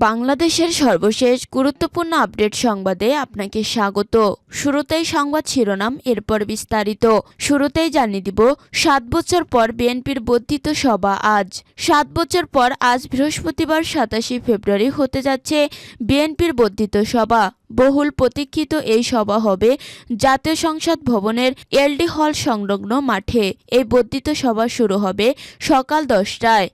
বাংলাদেশের সর্বশেষ গুরুত্বপূর্ণ আপডেট সংবাদে আপনাকে স্বাগত। শুরুতেই সংবাদ শিরোনাম, এরপর বিস্তারিত। শুরুতেই জানিয়ে দিব, সাত বছর পর বিএনপির বর্ধিত সভা আজ। সাত বছর পর আজ বৃহস্পতিবার সাতাশে ফেব্রুয়ারি হতে যাচ্ছে বিএনপির বর্ধিত সভা। বহুল প্রতীক্ষিত এই সভা হবে জাতীয় সংসদ ভবনের এলডি হল সংলগ্ন মাঠে। এই বর্ধিত সভা শুরু হবে সকাল দশটায়।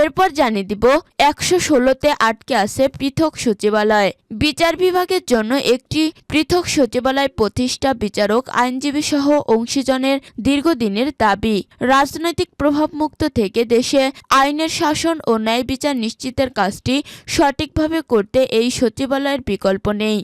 এরপর জানিয়ে দিব, একশো ষোলোতে আটকে আছে পৃথক সচিবালয়। বিচার বিভাগের জন্য একটি পৃথক সচিবালয় প্রতিষ্ঠা বিচারক আইনজীবী সহ অংশীজনের দীর্ঘদিনের দাবি। রাজনৈতিক প্রভাবমুক্ত থেকে দেশে আইনের শাসন ও ন্যায় বিচার নিশ্চিতের কাজটি সঠিকভাবে করতে এই সচিবালয়ের বিকল্প নেই।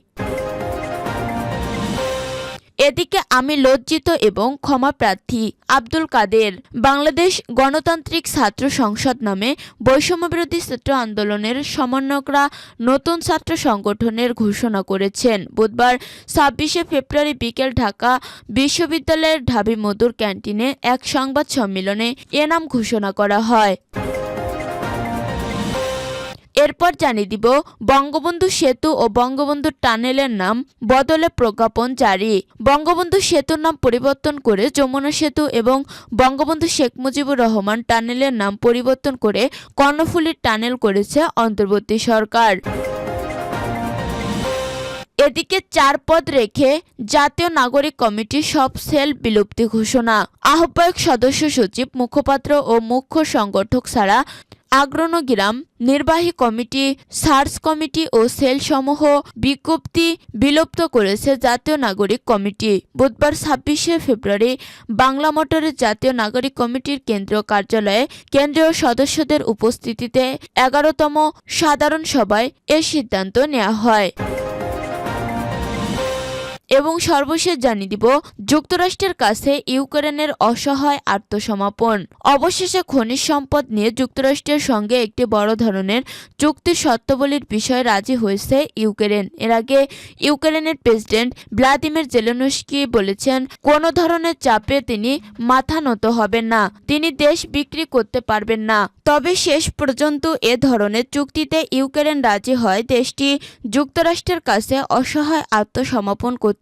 এদিকে আমি লজ্জিত এবং ক্ষমা প্রার্থী আব্দুল কাদের। বাংলাদেশ গণতান্ত্রিক ছাত্র সংসদ নামে বৈষম্যবিরোধী ছাত্র আন্দোলনের সমন্বয়করা নতুন ছাত্র সংগঠনের ঘোষণা করেছেন। বুধবার ছাব্বিশে ফেব্রুয়ারি বিকেল ঢাকা বিশ্ববিদ্যালয়ের ঢাবি মধুর ক্যান্টিনে এক সংবাদ সম্মেলনে এ নাম ঘোষণা করা হয়। এরপর জানিয়ে দিব, বঙ্গবন্ধু সেতু ও বঙ্গবন্ধু টানেলের নাম বদলে প্রজ্ঞাপন জারি। বঙ্গবন্ধু সেতুর নাম পরিবর্তন করে যমুনা সেতু এবং বঙ্গবন্ধু শেখ মুজিবুর রহমান টানেলের নাম পরিবর্তন করে কর্ণফুলীর টানেল করেছে অন্তর্বর্তী সরকার। এদিকে চার পদ রেখে জাতীয় নাগরিক কমিটির সব সেল বিলুপ্তি ঘোষণা। আহ্বায়ক সদস্য সচিব, মুখপাত্র ও মুখ্য সংগঠক ছাড়া আগ্রণগ্রাম নির্বাহী কমিটি, সার্চ কমিটি ও সেল সমূহ বিজ্ঞপ্তি বিলুপ্ত করেছে জাতীয় নাগরিক কমিটি। বুধবার ছাব্বিশে ফেব্রুয়ারি বাংলা মোটরের জাতীয় নাগরিক কমিটির কেন্দ্রীয় কার্যালয়ে কেন্দ্রীয় সদস্যদের উপস্থিতিতে এগারোতম সাধারণ সভায় এ সিদ্ধান্ত নেওয়া হয়। এবং সর্বশেষ জানিয়ে দিব, যুক্তরাষ্ট্রের কাছে ইউক্রেনের অসহায় আত্মসমাপন অবশেষে খনিজ সম্পদ নিয়ে যুক্তরাষ্ট্রের সঙ্গে একটি বড় ধরনের চুক্তি সত্ত্ববলীর বিষয়ে রাজি হয়েছে ইউক্রেন। এর আগে ইউক্রেনের প্রেসিডেন্ট ভ্লাদিমির জেলেনস্কি বলেছেন, কোনো ধরনের চাপে তিনি মাথা নত হবেন না, তিনি দেশ বিক্রি করতে পারবেন না। তবে শেষ পর্যন্ত এ ধরনের চুক্তিতে ইউক্রেন রাজি হয় দেশটি যুক্তরাষ্ট্রের কাছে অসহায় আত্মসমর্পণ করতে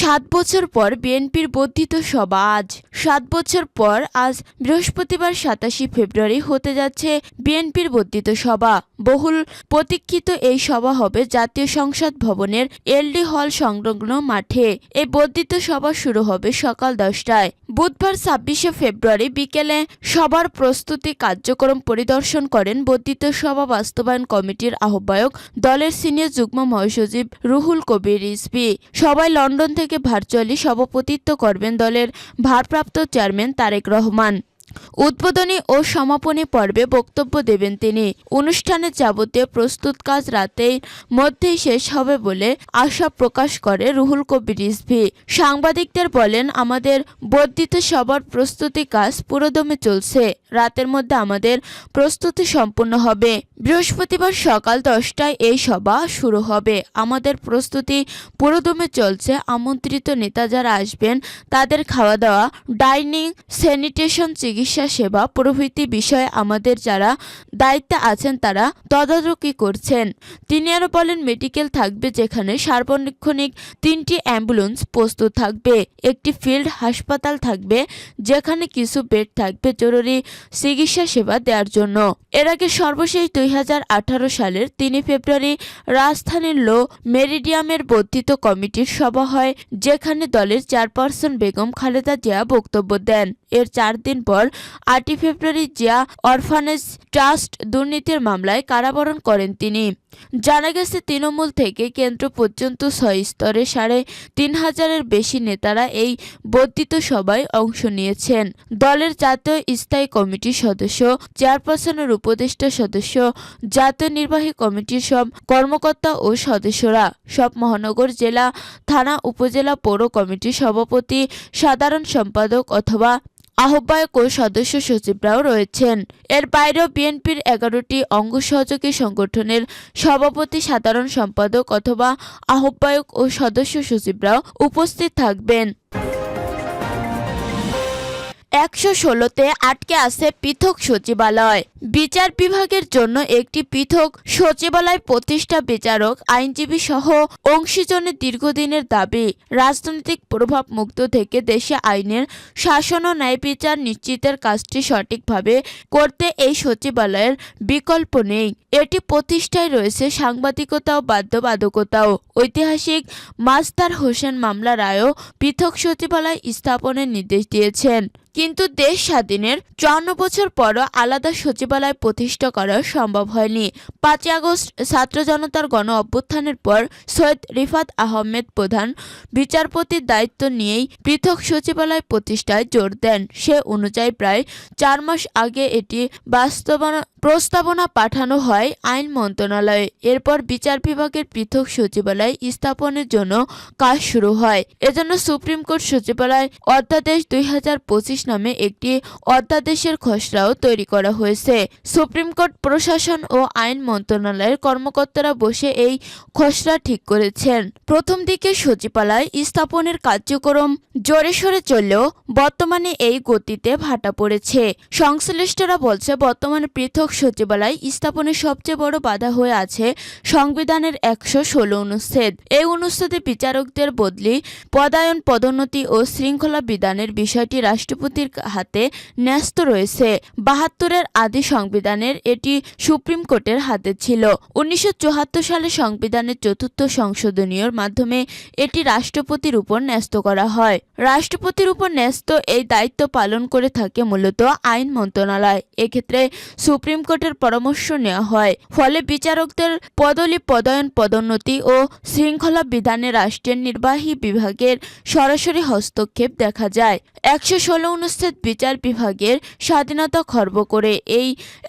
সাত বছর পর বিএনপির বর্ধিত সভা আজ। সাত বছর পর আজ বৃহস্পতিবার সাতাশে ফেব্রুয়ারি হতে যাচ্ছে বিএনপির বর্ধিত সভা। বহুল প্রতীক্ষিত এই সভা হবে জাতীয় সংসদ ভবনের এলডি হল সংলগ্ন মাঠে। এই বর্ধিত সভা শুরু হবে সকাল দশটায়। বুধবার ছাব্বিশে ফেব্রুয়ারি বিকেলে সবার প্রস্তুতি কার্যক্রম পরিদর্শন করেন বর্ধিত সভা বাস্তবায়ন কমিটির আহ্বায়ক দলের সিনিয়র যুগ্ম মহাসচিব রুহুল কবির রিজভি। সবাই লন্ডন থেকে ভার্চুয়ালি সভাপতিত্ব করবেন দলের ভারপ্রাপ্ত চেয়ারম্যান তারেক রহমান। উদ্বোধনী ও সমাপনী পর্বে বক্তব্য দেবেন তিনি। অনুষ্ঠানের যাবতীয় প্রস্তুত কাজ রাতের মধ্যেই শেষ হবে বলে আশা প্রকাশ করে রুহুল কবির রিজভি। সাংবাদিকদের বলেন, আমাদের বর্ধিত সবার প্রস্তুতি কাজ পুরোদমে চলছে। রাতের মধ্যে আমাদের প্রস্তুতি সম্পূর্ণ হবে। বৃহস্পতিবার সকাল দশটায় এই সভা শুরু হবে। আমাদের প্রস্তুতি পুরোদমে চলছে। আমন্ত্রিত নেতা যারা আসবেন, তাদের খাওয়া দাওয়া ডাইনিং, স্যানিটেশন, চিকিৎসা সেবা প্রভৃতি বিষয়ে আমাদের যারা দায়িত্বে আছেন, তারা তদারকি করছেন। তিনি আরও বলেন, মেডিকেল থাকবে যেখানে সার্বক্ষণিক তিনটি অ্যাম্বুলেন্স প্রস্তুত থাকবে, একটি ফিল্ড হাসপাতাল থাকবে, যেখানে কিছু বেড থাকবে জরুরি চিকিৎসা সেবা দেওয়ার জন্য। এর আগে সর্বশেষ দুই হাজার আঠারো সালের তিন ফেব্রুয়ারি রাজধানীর লো মেরিডিয়ামের বর্ধিত কমিটির সভা হয়, যেখানে দলের চেয়ারপারসন বেগম খালেদা জিয়া বক্তব্য দেন। এর চার দিন পর আটই ফেব্রুয়ারি জিয়া অরফানেজ ট্রাস্ট দুর্নীতির মামলায় কারাবরণ করেন তিনি। জানা গেছে, তৃণমূল থেকে কেন্দ্র পর্যন্ত ছয় স্তরে সাড়ে তিন হাজারের বেশি নেতারা এই বর্ধিত সভায় অংশ নিয়েছেন। দলের জাতীয় স্থায়ী কমিটির সদস্য, চেয়ারপারসনের উপদেষ্টা সদস্য, জাতীয় নির্বাহী কমিটির সব কর্মকর্তা ও সদস্যরা, সব মহানগর জেলা, থানা, উপজেলা পৌর কমিটির সভাপতি, সাধারণ সম্পাদক অথবা আহ্বায়ক ও সদস্য সচিবরাও রয়েছেন। এর বাইরেও বিএনপির এগারোটি অঙ্গ সহযোগী সংগঠনের সভাপতি, সাধারণ সম্পাদক অথবা আহ্বায়ক ও সদস্য সচিবরাও উপস্থিত থাকবেন। একশো ষোলোতে আটকে আছে পৃথক সচিবালয়। বিচার বিভাগের জন্য একটি পৃথক সচিবালয় প্রতিষ্ঠা বিচারক, আইনজীবী সহ অংশীজনের দীর্ঘদিনের দাবি, রাজনৈতিক প্রভাব মুক্ত থেকে দেশে আইনের শাসন ও ন্যায় বিচার নিশ্চিতের কাজটি সঠিকভাবে করতে এই সচিবালয়ের বিকল্প নেই। এটি প্রতিষ্ঠায় রয়েছে সাংবাদিকতা ও বাধ্যবাধকতাও। ঐতিহাসিক মাস্তার হোসেন মামলা রায়ও পৃথক সচিবালয় স্থাপনের নির্দেশ দিয়েছেন। কিন্তু দেশ স্বাধীনের চুয়ান্ন বছর পরও আলাদা সচিবালয় প্রতিষ্ঠা করা সম্ভব হয়নি। পাঁচই আগস্ট ছাত্র জনতার গণ অভ্যুত্থানের পর সৈয়দ রিফাত আহমেদ প্রধান বিচারপতির দায়িত্ব নিয়েই পৃথক সচিবালয় প্রতিষ্ঠায় জোর দেন। সে অনুযায়ী প্রায় চার মাস আগে এটি বাস্তবায়ন প্রস্তাবনা পাঠানো হয় আইন মন্ত্রণালয়ে। এরপর বিচার বিভাগের পৃথক সচিবালয় স্থাপনের জন্য কাজ শুরু হয়। এজন্য সুপ্রিম কোর্ট সচিবালয় অধ্যাদেশ দুই হাজার পঁচিশ নামে একটি অধ্যাদেশের খসড়াও তৈরি করা হয়েছে। সুপ্রিম কোর্ট, প্রশাসন ও আইন মন্ত্রণালয়ের কর্মকর্তারা বসে এই খসড়া ঠিক করেছেন। প্রথম দিকে সচিবালয় স্থাপনের কার্যক্রম জোরে সরে চললেও বর্তমানে এই গতিতে ভাটা পড়েছে। সংশ্লিষ্টরা বলছে, বর্তমানে পৃথক সচিবালয় স্থাপনের সবচেয়ে বড় বাধা হয়ে আছে সংবিধানের একশো ষোলো অনুচ্ছেদ। এই অনুচ্ছেদে বিচারকদের বদলি, পদায়ন পদোন্নতি ও শৃঙ্খলা বিধানের বিষয়টি রাষ্ট্রপতির হাতে ন্যস্ত রয়েছে। বাহাত্তরের আদি সংবিধানের এটি সুপ্রিম কোর্টের হাতে ছিল। উনিশশো চুয়াত্তর সালে সংবিধানের চতুর্থ সংশোধনীয়র মাধ্যমে এটি রাষ্ট্রপতির উপর ন্যস্ত করা হয়। রাষ্ট্রপতির উপর ন্যস্ত এই দায়িত্ব পালন করে থাকে মূলত আইন মন্ত্রণালয়। এক্ষেত্রে সুপ্রিম কোর্টের পরামর্শ নেওয়া হয়। ফলে বিচারকদের পদলি পদায়ন, পদোন্নতি ও শৃঙ্খলা বিধানে রাষ্ট্রের নির্বাহী বিভাগের সরাসরি হস্তক্ষেপ দেখা যায়। একশো ষোলো অনুচ্ছেদ বিচার বিভাগের স্বাধীনতা খর্ব করে। এই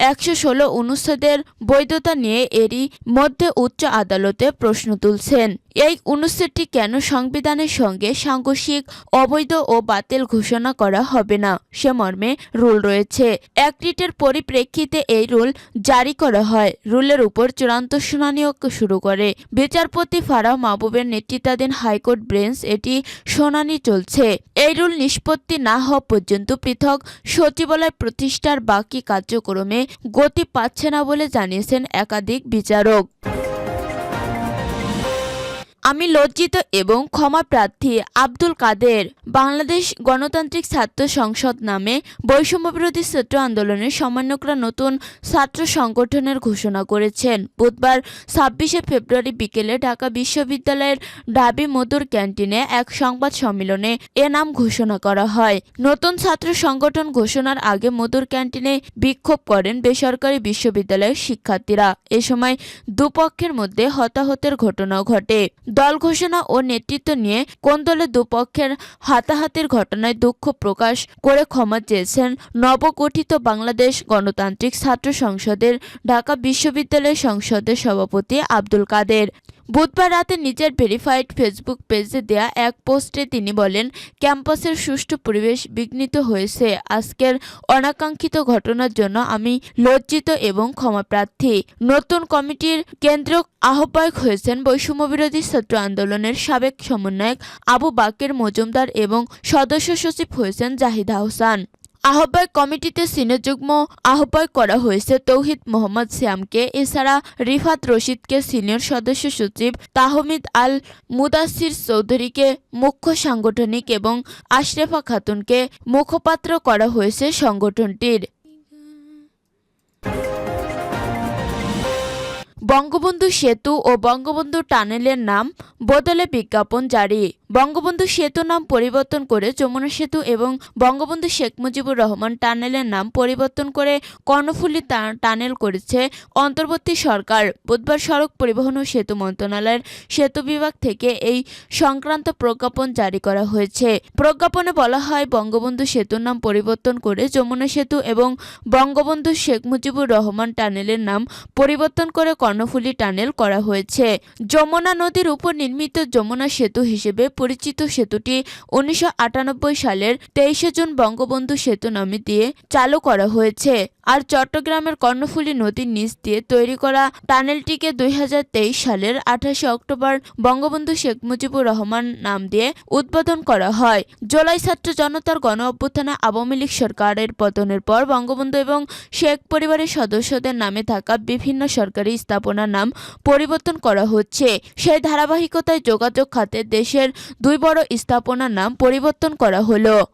একশো ষোলো অনুচ্ছেদের বৈধতা নিয়ে এরই মধ্যে উচ্চ আদালতে প্রশ্ন তুলছেন। এই অনুচ্ছেদটি কেন সংবিধানের সঙ্গে সাংঘর্ষিক, অবৈধ ও বাতিল ঘোষণা করা হবে না? সে মর্মে রুল রয়েছে। অ্যাক্টিটের পরিপ্রেক্ষিতে এই রুল জারি করা হয়। রুলের উপর চূড়ান্ত শুনানিও শুরু করে। বিচারপতি ফারাহ মাহবুবের নেতৃত্বাধীন হাইকোর্ট বেঞ্চ এটি শুনানি চলছে। এই রুল নিষ্পত্তি না হওয়া পর্যন্ত পৃথক সচিবালয় প্রতিষ্ঠার বাকি কার্যক্রমে গতি পাচ্ছে না বলে জানিয়েছেন একাধিক বিচারক। আমি লজ্জিত এবং ক্ষমা প্রার্থী আব্দুল কাদের। বাংলাদেশ গণতান্ত্রিক ছাত্র সংসদ নামে বৈষম্যবিরোধী ছাত্র আন্দোলনের সমন্বয়করা নতুন ছাত্র সংগঠনের ঘোষণা করেছেন। বুধবার ছাব্বিশে ফেব্রুয়ারি বিকেলে ঢাকা বিশ্ববিদ্যালয়ের ডাবি মধুর ক্যান্টিনে এক সংবাদ সম্মেলনে এ নাম ঘোষণা করা হয়। নতুন ছাত্র সংগঠন ঘোষণার আগে মধুর ক্যান্টিনে বিক্ষোভ করেন বেসরকারি বিশ্ববিদ্যালয়ের শিক্ষার্থীরা। এ সময় দুপক্ষের মধ্যে হতাহতের ঘটনাও ঘটে। দল ঘোষণা ও নেতৃত্ব নিয়ে কোন দলের দুপক্ষের হাতাহাতির ঘটনায় দুঃখ প্রকাশ করে ক্ষমা চেয়েছেন নবগঠিত বাংলাদেশ গণতান্ত্রিক ছাত্র সংসদের ঢাকা বিশ্ববিদ্যালয় সংসদের সভাপতি আব্দুল কাদের। বুধবার রাতে নিজের ভেরিফাইড ফেসবুক পেজে দেয়া এক পোস্টে তিনি বলেন, ক্যাম্পাসের সুষ্ঠু পরিবেশ বিঘ্নিত হয়েছে। আজকের অনাকাঙ্ক্ষিত ঘটনার জন্য আমি লজ্জিত এবং ক্ষমাপ্রার্থী। নতুন কমিটির কেন্দ্র আহ্বায়ক হয়েছেন বৈষম্যবিরোধী ছাত্র আন্দোলনের সাবেক সমন্বয়ক আবু বাকের মজুমদার এবং সদস্য সচিব হয়েছেন জাহিদ আহসান। আহ্বায়ক কমিটিতে সিনিয়র যুগ্ম আহ্বায়ক করা হয়েছে তৌহিদ মোহাম্মদ শ্যামকে। এছাড়া রিফাত রশিদকে সিনিয়র সদস্য সচিব তাহমিদ আল মুদাসির চৌধুরীকে মুখ্য সাংগঠনিক এবং আশরেফা খাতুনকে মুখপাত্র করা হয়েছে সংগঠনটির। বঙ্গবন্ধু সেতু ও বঙ্গবন্ধু টানেলের নাম বদলে বিজ্ঞাপন জারি। বঙ্গবন্ধু সেতু নাম পরিবর্তন করে যমুনা সেতু এবং বঙ্গবন্ধু শেখ মুজিবুর রহমান টানেলের নাম পরিবর্তন করে কর্ণফুলী টানেল করেছে অন্তর্বর্তী সরকার। বুধবার সড়ক পরিবহন ও সেতু মন্ত্রণালয়ের সেতু বিভাগ থেকে এই সংক্রান্ত প্রজ্ঞাপন জারি করা হয়েছে। প্রজ্ঞাপনে বলা হয়, বঙ্গবন্ধু সেতুর নাম পরিবর্তন করে যমুনা সেতু এবং বঙ্গবন্ধু শেখ মুজিবুর রহমান টানেলের নাম পরিবর্তন করে কর্ণফুলী টানেল করা হয়েছে। যমুনা নদীর উপর নির্মিত যমুনা সেতু হিসেবে পরিচিত সেতুটি উনিশশো আটানব্বই সালের তেইশে জুন বঙ্গবন্ধু সেতু নামে দিয়ে চালু করা হয়েছে। আর চট্টগ্রামের কর্ণফুলী নদীর নিচ দিয়ে তৈরি করা টানেলটিকে দুই হাজার তেইশ সালের আঠাশে অক্টোবর বঙ্গবন্ধু শেখ মুজিবুর রহমান নাম দিয়ে উদ্বোধন করা হয়। জুলাই ছাত্র জনতার গণ অভ্যুত্থানে আওয়ামী লীগ সরকারের পতনের পর বঙ্গবন্ধু এবং শেখ পরিবারের সদস্যদের নামে থাকা বিভিন্ন সরকারি স্থাপনার নাম পরিবর্তন করা হচ্ছে। সেই ধারাবাহিকতায় যোগাযোগ খাতে দেশের দুই বড় স্থাপনার নাম পরিবর্তন করা হলো।